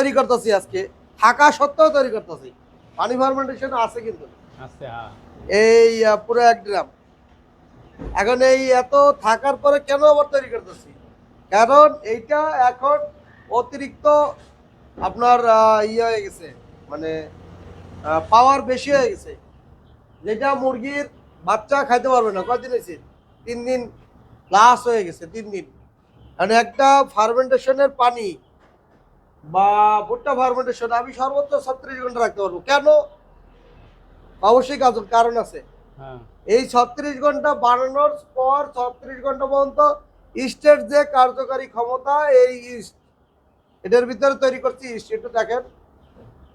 তৈরি করতেছি আজকে। থাকা সত্ত্বেও তৈরি করতেছি। পানি ফার্মেন্টেশন আছে কিন্তু। হ্যাঁ। এই পুরো এক গ্রাম। এখন এই এত থাকার পরে কেন আবার তৈরি করতেছি? কারণ এইটা এখন অতিরিক্ত আপনার ইয়ে হয়ে গেছে। মানে পাওয়ার বেশি হয়ে গেছে। যেটা মুরগির বাচ্চা খাইতে পারবে না। কয়দিন হয়েছে? তিন দিন প্লাস হয়ে গেছে তিন দিন। কারণ একটা ফার্মেন্টেশনের পানি বা ভুট্টা ফার্মেন্টেশন আমি সর্বোচ্চ ছত্রিশ ঘণ্টা রাখতে পারব। কেন? অবশ্যই কারণ আছে। হ্যাঁ। এই ছত্রিশ ঘণ্টা বানানোর পর ছত্রিশ ঘণ্টা পর্যন্ত ইস্টের যে কার্যকারী ক্ষমতা এই ইস্ট এটার ভিতরে তৈরি করছি ইস্ট। একটু দেখেন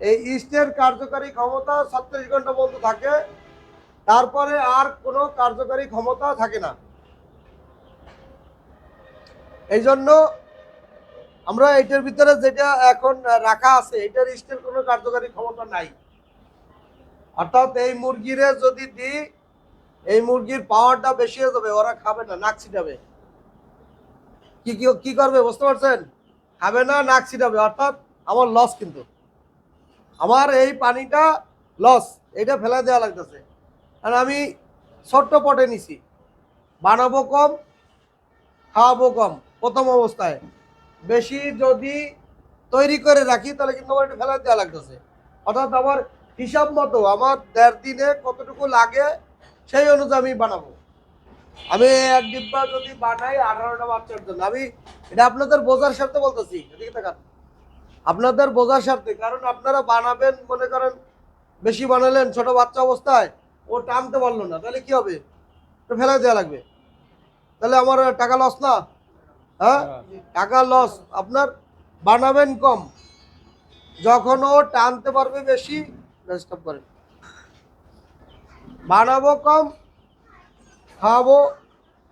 এই ইস্টের কার্যকারী ক্ষমতা ছত্রিশ ঘণ্টা পর্যন্ত থাকে তারপরে আর কোনো কার্যকারী ক্ষমতা থাকে না। এই জন্য আমরা এটার ভিতরে যেটা এখন রাখা আছে, এটার ইস্টের কোনো কার্যকারী ক্ষমতা নাই। অর্থাৎ এই মুরগিরে যদি দিই, এই মুরগির পাওয়ারটা বেশি হয়ে যাবে, ওরা খাবে না, নাক ছিটাবে। কি কি করবে, বুঝতে পারছেন? খাবে না, নাক ছিটাবে, অর্থাৎ আমার লস কিন্তু। আমার এই পানিটা লস এটা ফেলা দেওয়া লাগতেছে। আর আমি ছোট্ট পটে নিছি। বানাবো কম, খাওয়াবো কম, প্রথম অবস্থায়। বেশি যদি তৈরি করে রাখি, তাহলে কিন্তু আমার এটা ফেলে দেওয়া লাগতেছে। অর্থাৎ আমার হিসাব মতো, আমার দেড় দিনে কতটুকু লাগে, সেই অনুযায়ী আমি বানাবো। আমি এক ডিব্বা যদি বানাই, আঠারোটা বাচ্চার জন্য। আমি, এটা আপনাদের বোঝার স্বার্থে বলতেছি, এদিকে তাকান। আপনাদের বোঝার স্বার্থে, কারণ আপনারা বানাবেন, মনে করেন, বেশি বানালেন, ছোট বাচ্চা অবস্থায়, ও টানতে পারল না, তাহলে কি হবে? ফেলে দেওয়া লাগবে। তাহলে আমার টাকা লস না? হ্যাঁ? টাকা লস আপনার বানাবেন কম। যখন ও টানতে পারবে বেশি করেন বানাবো কম, খাওয়াবো,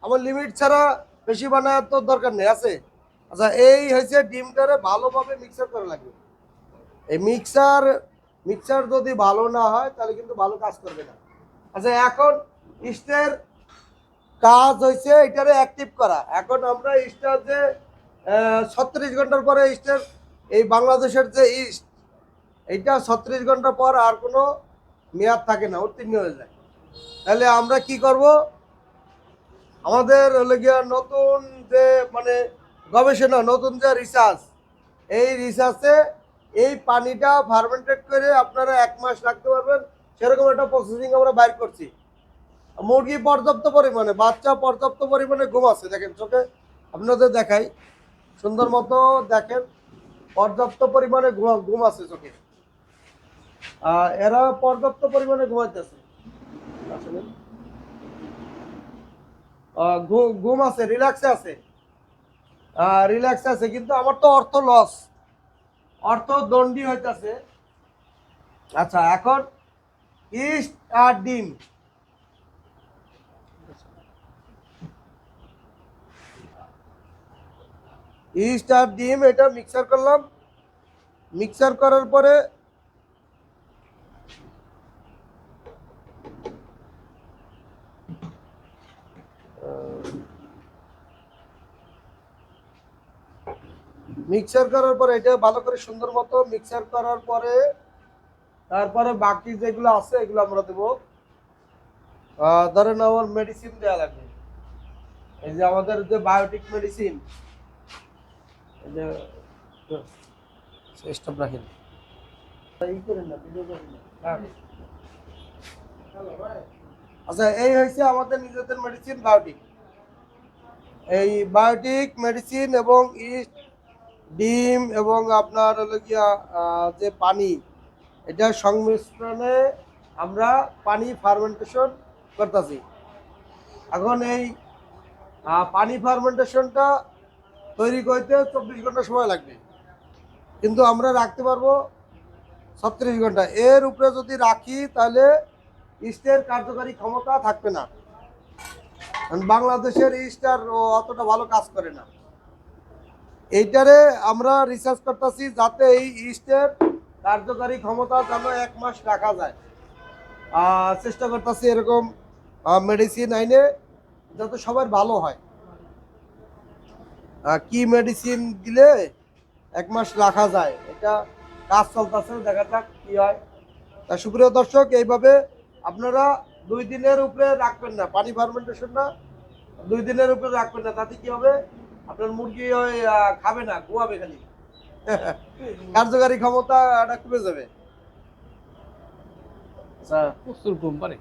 আমার লিমিট ছাড়া বেশি বানানোর তো দরকার নেই, আছে? আচ্ছা এই হয়েছে ডিমটারে ভালোভাবে মিক্সার করা লাগবে। এই মিক্সার মিক্সার যদি ভালো না হয়, তাহলে কিন্তু ভালো কাজ করবে না। আচ্ছা এখন ইস্টের কাজ হয়েছে এটারে অ্যাক্টিভ করা। এখন আমরা ইস্টার যে ছত্রিশ ঘণ্টার পরে ইস্টের এই বাংলাদেশের যে ইস্ট এইটা ছত্রিশ ঘণ্টা পর আর কোনো মেয়াদ থাকে না, উত্তীর্ণ হয়ে যায়। তাহলে আমরা কি করব? আমাদের হলো গিয়া নতুন যে মানে গবেষণা, নতুন যে রিসার্চ এই রিসার্চে এই পানিটা ফার্মেন্টেড করে আপনারা এক মাস রাখতে পারবেন, সেরকম একটা প্রসেসিং আমরা বাইর করছি। মুরগি পর্যাপ্ত পরিমাণে, বাচ্চা পর্যাপ্ত পরিমাণে ঘুম আছে। দেখেন চোখে, আপনাদের দেখাই, সুন্দর মতো দেখেন, পর্যাপ্ত পরিমাণে ঘুম আছে চোখে। এরা পর্যাপ্ত পরিমাণে ঘুমাইতেছে। আসলে ঘুম আছে রিল্যাক্সে আছে। রিল্যাক্সে আছে, কিন্তু আমার তো অর্থ লস অর্থ দণ্ডি হইতেছে। আচ্ছা এখন ইস্ট আর ডিম। ইস্ট আর ডিম এটা মিক্সার করলাম। মিক্সার করার পরে মিক্সার করার পরে এটা ভালো করে সুন্দর মতো মিক্সার করার পরে তারপরে বাকি যেগুলো আছে এগুলো আমরা দেবো। ধরেন আমার মেডিসিন দেওয়া লাগবে। এই যে আমাদের যে বায়োটিক মেডিসিন স্টপ রাখেন। হ্যাঁ। আচ্ছা এই হয়েছে আমাদের নিজেদের মেডিসিন বায়োটিক এই বায়োটিক মেডিসিন এবং ইস্ট ডিম এবং আপনার হলো গিয়া যে পানি এটার সংমিশ্রণে আমরা পানি ফার্মেন্টেশন করতেছি এখন এই পানি ফার্মেন্টেশনটা তৈরি করতে চব্বিশ ঘণ্টা সময় লাগবে। কিন্তু আমরা রাখতে পারব ছত্রিশ ঘণ্টা। এর উপরে যদি রাখি, তাহলে ইস্টের কার্যকারী ক্ষমতা থাকবে না। বাংলাদেশের ইস্টার অতটা ভালো কাজ করে না। এইটারে আমরা রিসার্চ করতেছি যাতে এই ইস্টের কার্যকারী ক্ষমতা যেন এক মাস রাখা যায়। চেষ্টা করতেছি এরকম মেডিসিন আইনে যাতে সবার ভালো হয়। কি মেডিসিন দিলে এক মাস রাখা যায়? এটা কাজ চলতেছে দেখা যাক কি হয়। তা সুপ্রিয় দর্শক এইভাবে আপনারা দুই দিনের উপরে রাখবেন না পানি ফার্মেন্টেশন না দুই দিনের উপরে রাখবেন না তাতে কি হবে? আপনার মুরগি ওই খাবে না ঘুমাবে খালি। কার্যকারী ক্ষমতা এটা কমে যাবে। আচ্ছা প্রচুর পারে।